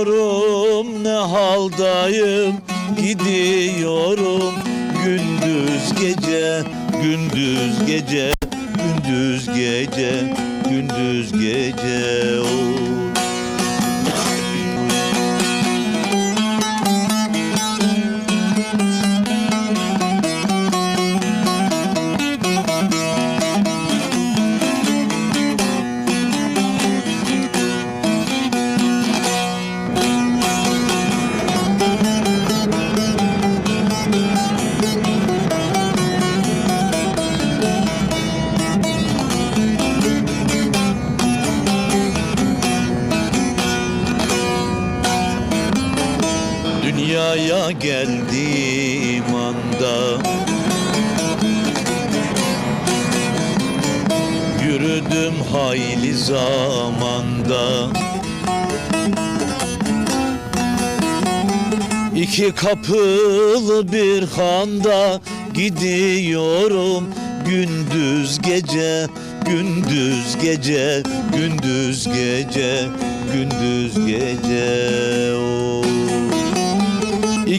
Bilmiyorum ne haldayım? Gidiyorum. Gündüz gece gündüz gece gündüz gece gündüz gece. Oy. Dünyaya geldiğim anda Yürüdüm hayli zamanda İki kapılı bir handa gidiyorum gündüz gece gündüz gece gündüz gece gündüz gece.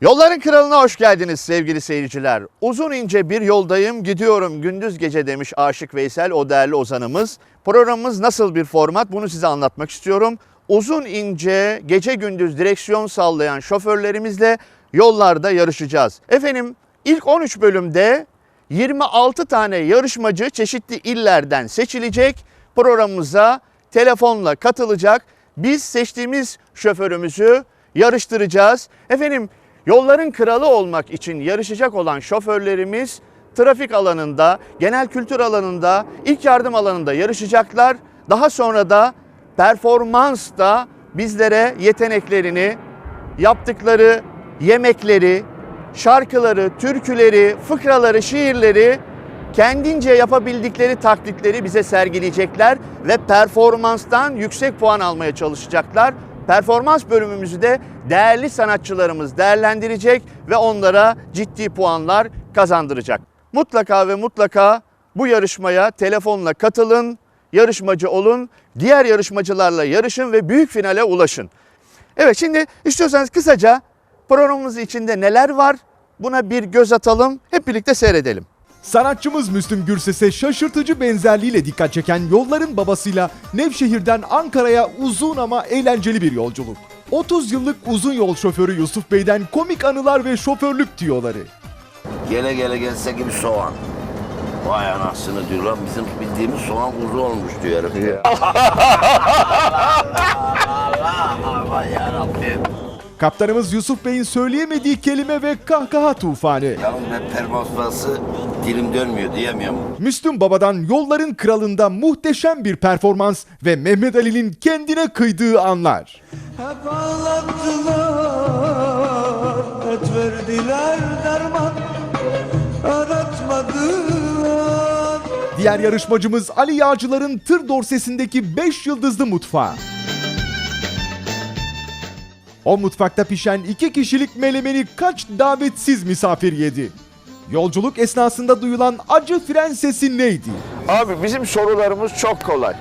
Yolların Kralı'na hoş geldiniz sevgili seyirciler. Uzun ince bir yoldayım gidiyorum gündüz gece demiş Aşık Veysel o değerli ozanımız. Programımız nasıl bir format bunu size anlatmak istiyorum. Uzun ince gece gündüz direksiyon sallayan şoförlerimizle yollarda yarışacağız. Efendim ilk 13 bölümde 26 tane yarışmacı çeşitli illerden seçilecek. Programımıza telefonla katılacak. Biz seçtiğimiz şoförümüzü yarıştıracağız. Efendim yolların kralı olmak için yarışacak olan şoförlerimiz trafik alanında, genel kültür alanında, ilk yardım alanında yarışacaklar. Daha sonra da performansta bizlere yeteneklerini, yaptıkları yemekleri, şarkıları, türküleri, fıkraları, şiirleri kendince yapabildikleri taklitleri bize sergileyecekler ve performanstan yüksek puan almaya çalışacaklar. Performans bölümümüzü de değerli sanatçılarımız değerlendirecek ve onlara ciddi puanlar kazandıracak. Mutlaka ve mutlaka bu yarışmaya telefonla katılın, yarışmacı olun, diğer yarışmacılarla yarışın ve büyük finale ulaşın. Evet şimdi istiyorsanız kısaca programımız içinde neler var buna bir göz atalım, hep birlikte seyredelim. Sanatçımız Müslüm Gürses'e şaşırtıcı benzerliğiyle dikkat çeken yolların babasıyla Nevşehir'den Ankara'ya uzun ama eğlenceli bir yolculuk. 30 yıllık uzun yol şoförü Yusuf Bey'den komik anılar ve şoförlük tüyoları. Gele gele gelse gibi soğan. Vay anasını diyor lan bizim bildiğimiz soğan kuzu olmuş diyor herif. Allah aman yarabbim. Kaptanımız Yusuf Bey'in söyleyemediği kelime ve kahkaha tufanı. Yalnız ben performansı dilim dönmüyor diyemiyorum. Müslüm Baba'dan yolların kralında muhteşem bir performans ve Mehmet Ali'nin kendine kıydığı anlar. Hep ağlattılar, et verdiler derman aratmadılar. Diğer yarışmacımız Ali Yağcılar'ın tır dorsesindeki 5 yıldızlı mutfağı. O mutfakta pişen iki kişilik melemeni kaç davetsiz misafir yedi? Yolculuk esnasında duyulan acı fren sesi neydi? Abi bizim sorularımız çok kolay.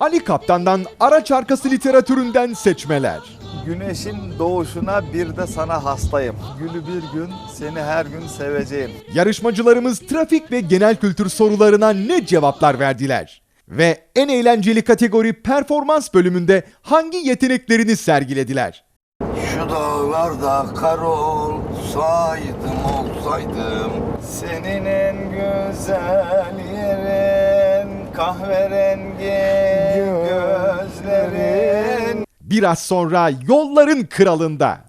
Ali Kaptan'dan araç arkası literatüründen seçmeler. Güneşin doğuşuna bir de sana hastayım. Gülü bir gün, seni her gün seveceğim. Yarışmacılarımız trafik ve genel kültür sorularına ne cevaplar verdiler? Ve en eğlenceli kategori performans bölümünde hangi yeteneklerini sergilediler? Şu dağlarda kar olsaydım olsaydım. Senin en güzel yerin, kahverengi gözlerin. Biraz sonra yolların kralında.